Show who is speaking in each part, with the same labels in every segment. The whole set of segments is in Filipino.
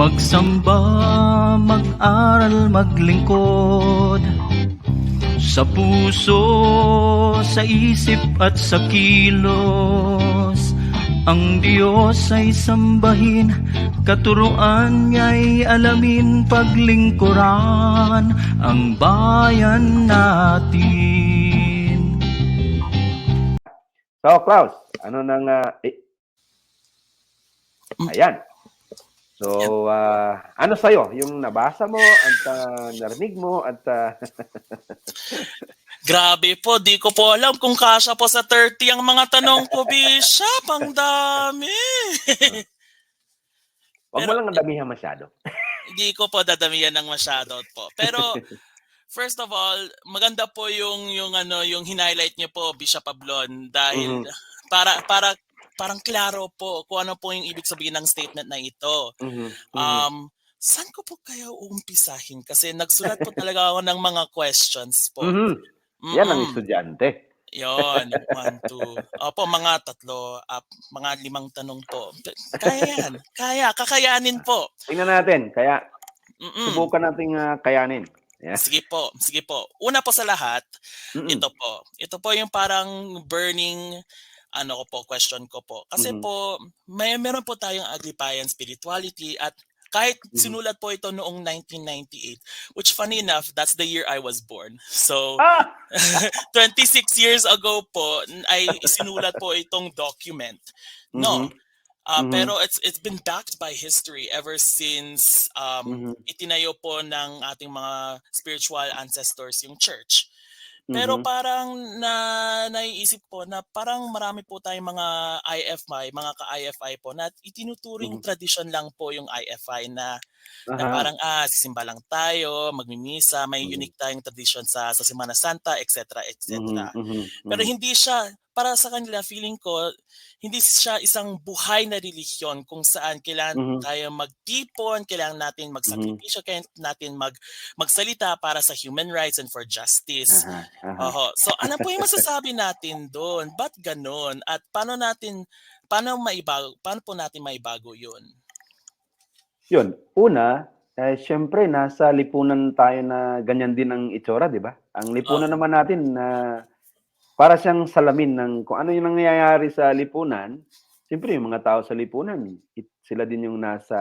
Speaker 1: Magsamba, mag-aral, maglingkod. Sa puso, sa isip at sa kilos. Ang Diyos ay sambahin Katuruan niya'y alamin paglingkuran Ang bayan natin.
Speaker 2: So, Klaus, ano nang... ah, eh, ayan. So, ah, ano sa'yo? Yung nabasa mo at ah, narinig mo at... ah,
Speaker 3: Grabe po, di ko po alam kung kasya po sa 30 ang mga tanong ko, Bishop. Ang dami.
Speaker 2: wag mo lang damihan masyado.
Speaker 3: Hindi ko po dadamihan ng masyado po. Pero first of all, maganda po yung yung ano, yung highlight niyo po Bishop Ablon dahil
Speaker 2: Mhm.
Speaker 3: para para parang klaro po kung ano po yung ibig sabihin ng statement na ito.
Speaker 2: Mhm, mhm.
Speaker 3: Um, saan ko po kaya uumpisahin? Kasi nagsulat po talaga ako ng mga questions po.
Speaker 2: Mhm. Yan ang estudyante.
Speaker 3: Yon, one, two. Opo, mga tatlo, up, mga limang tanong po. Kaya yan. Kaya, kakayanin po.
Speaker 2: Tingnan natin. Kaya,
Speaker 3: Mm-mm.
Speaker 2: subukan nating ah, kayanin. Yeah.
Speaker 3: Sige po, sige po. Una po sa lahat,
Speaker 2: Mm-mm.
Speaker 3: ito po. Ito po yung parang burning ano ko po, question ko po. Kasi
Speaker 2: Mhm.
Speaker 3: po, may meron po tayong Agrippaean spirituality at kahit
Speaker 2: Mhm.
Speaker 3: sinulat po ito noong 1998, which funny enough, that's the year I was born. So,
Speaker 2: Ah!
Speaker 3: 26 years ago po ay sinulat po itong document. No.
Speaker 2: Mhm,
Speaker 3: Ah,
Speaker 2: Mhm.
Speaker 3: Pero it's it's been backed by history ever since um,
Speaker 2: mhm,
Speaker 3: itinayo po ng ating mga spiritual ancestors yung church. Pero
Speaker 2: mhm.
Speaker 3: parang na naiisip ko na parang marami po tayong mga IFI, mga ka-IFI po na itinuturing
Speaker 2: Mhm.
Speaker 3: tradition lang po yung IFI na, na
Speaker 2: Aha.
Speaker 3: parang ah sisimba lang tayo, magmimisa, may
Speaker 2: Mhm.
Speaker 3: unique tayong tradition sa sa Semana Santa, etc. etc.
Speaker 2: Mhm, mhm,
Speaker 3: Pero
Speaker 2: mhm.
Speaker 3: hindi siya, para sa kanila, feeling ko, hindi siya isang buhay na relihiyon kung saan kailangan
Speaker 2: Mhm.
Speaker 3: tayo magtipon, kailangan natin magsakripisyo, kailangan natin mag, magsalita para sa human rights and for justice.
Speaker 2: Aha, aha.
Speaker 3: Oho. So ano po yung masasabi natin doon? Ba't ganon? At paano natin, paano maibago, paano po natin maibago yun?
Speaker 2: Yun, una, eh, syempre, nasa lipunan tayo na ganyan din ang itsura, di ba? Ang lipunan
Speaker 3: Oo.
Speaker 2: naman natin na para siyang salamin ng kung ano yung nangyayari sa lipunan, siyempre yung mga tao sa lipunan, sila din yung nasa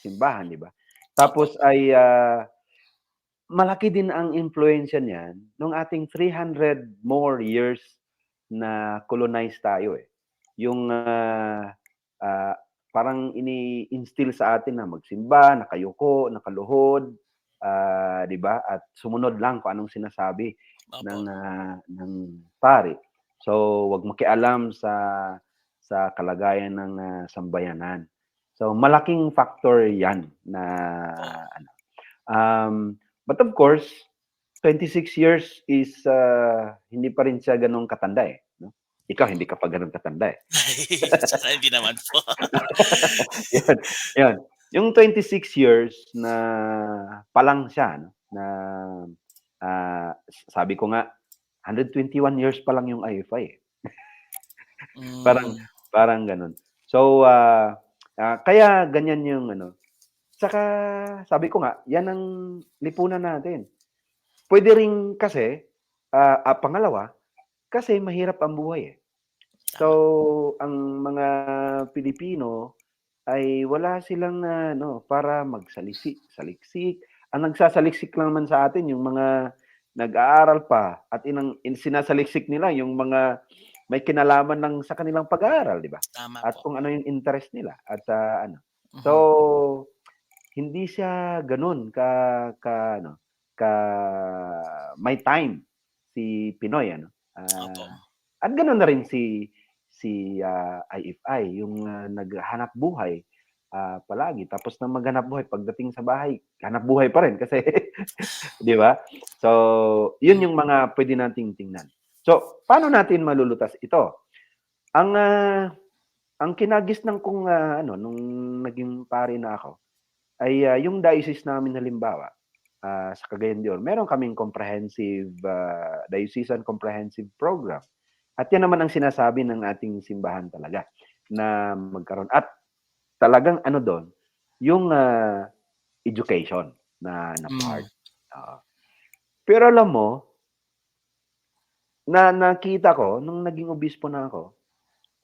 Speaker 2: simbahan, di ba? Tapos ay ah, malaki din ang impluensya niyan nung ating 300 more years na colonize tayo eh. Yung ah, ah, parang ini-instill sa atin na magsimba, nakayuko, nakaluhod, ah, 'di ba? At sumunod lang kung anong sinasabi
Speaker 3: Opo.
Speaker 2: ng ah, ng pare. So, wag makialam sa sa kalagayan ng ah, sambayanan. So, malaking factor 'yan na ano. Um, but of course, 26 years is ah, hindi pa rin siya ganong katanda eh, no? Ikaw hindi ka pa ganong katanda eh.
Speaker 3: Hindi naman po.
Speaker 2: yan, yan. Yung 26 years na palang siya, no? na ah, sabi ko nga, 121 years pa lang yung IFI. eh. Parang-
Speaker 3: Mm.
Speaker 2: Parang ganun. So, ah, ah, kaya ganyan yung ano. Saka, sabi ko nga, yan ang lipunan natin. Pwede rin kasi, ah, ah, pangalawa, kasi mahirap ang buhay eh. So, ang mga Pilipino ay wala silang ano para magsalisik, saliksik. Ang nagsasaliksik lang naman sa atin yung mga nag-aaral pa at inang in, sinasaliksik nila yung mga may kinalaman ng sa kanilang pag-aaral, di ba?
Speaker 3: Tama
Speaker 2: At
Speaker 3: po.
Speaker 2: kung ano yung interest nila at ah, ano. So, hindi siya ganun ka ka ano ka may time si Pinoy ano.
Speaker 3: Opo.
Speaker 2: at ganoon na rin si si ah, IFI, yung ah, naghanap buhay ah, palagi. Tapos na maghanap buhay pagdating sa bahay, hanap buhay pa rin kasi 'di ba? So, 'yun yung mga pwede nating tingnan. So, paano natin malulutas ito? Ang ah, ang kinagisnan kong ah, ano nung naging pari na ako ay ah, yung diocese namin halimbawa ah, sa Cagayan de Oro, meron kaming comprehensive ah, diocesan comprehensive program. At yan naman ang sinasabi ng ating simbahan talaga na magkaroon. At talagang ano doon, yung ah, education na na
Speaker 3: Mm.
Speaker 2: part. Oo. pero alam mo, na nakita ko, nung naging obispo na ako,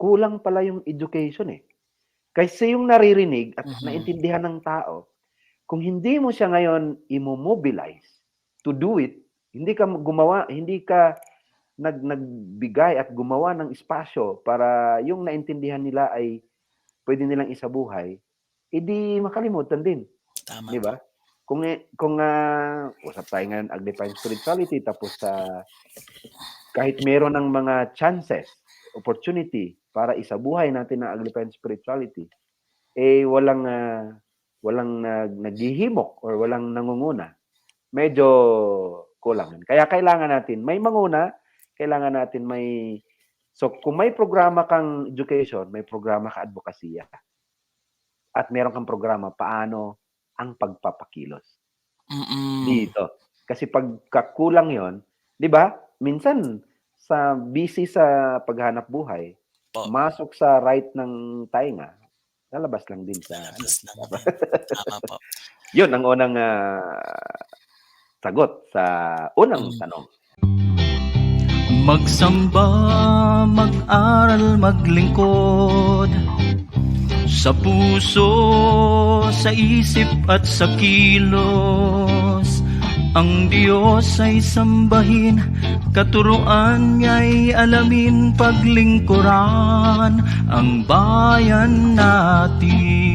Speaker 2: kulang pala yung education eh. Kasi yung naririnig at
Speaker 3: Mhm.
Speaker 2: naintindihan ng tao, kung hindi mo siya ngayon imo-mobilize to do it, hindi ka gumawa, hindi ka nag nagbigay at gumawa ng espasyo para yung naintindihan nila ay pwede nilang isabuhay, edi makalimutan din.
Speaker 3: Tama.
Speaker 2: Di ba? Kung kung ah, usap tayo ngayon Agripine spirituality tapos sa kahit meron ng mga chances, opportunity para isabuhay natin ang Agripine spirituality, eh walang ah, walang nag naghihimok or walang nangunguna. Medyo kulang. Kaya kailangan natin may manguna, kailangan natin may So kung may programa kang education, may programa ka advokasya. At meron kang programa paano ang pagpapakilos
Speaker 3: Mm-mm.
Speaker 2: dito. Kasi pagkakulang 'yon, 'di ba? Minsan sa busy sa paghanap buhay,
Speaker 3: Po.
Speaker 2: masok sa right ng tainga, lalabas lang din sa ano.
Speaker 3: Lalabas lang. Tama po.
Speaker 2: 'Yun ang unang ah, sagot sa unang
Speaker 3: Mm.
Speaker 2: tanong.
Speaker 1: Magsamba, mag-aral, maglingkod. Sa puso, sa isip at sa kilos. Ang Diyos ay sambahin Katuruan niya'y alamin paglingkuran Ang bayan natin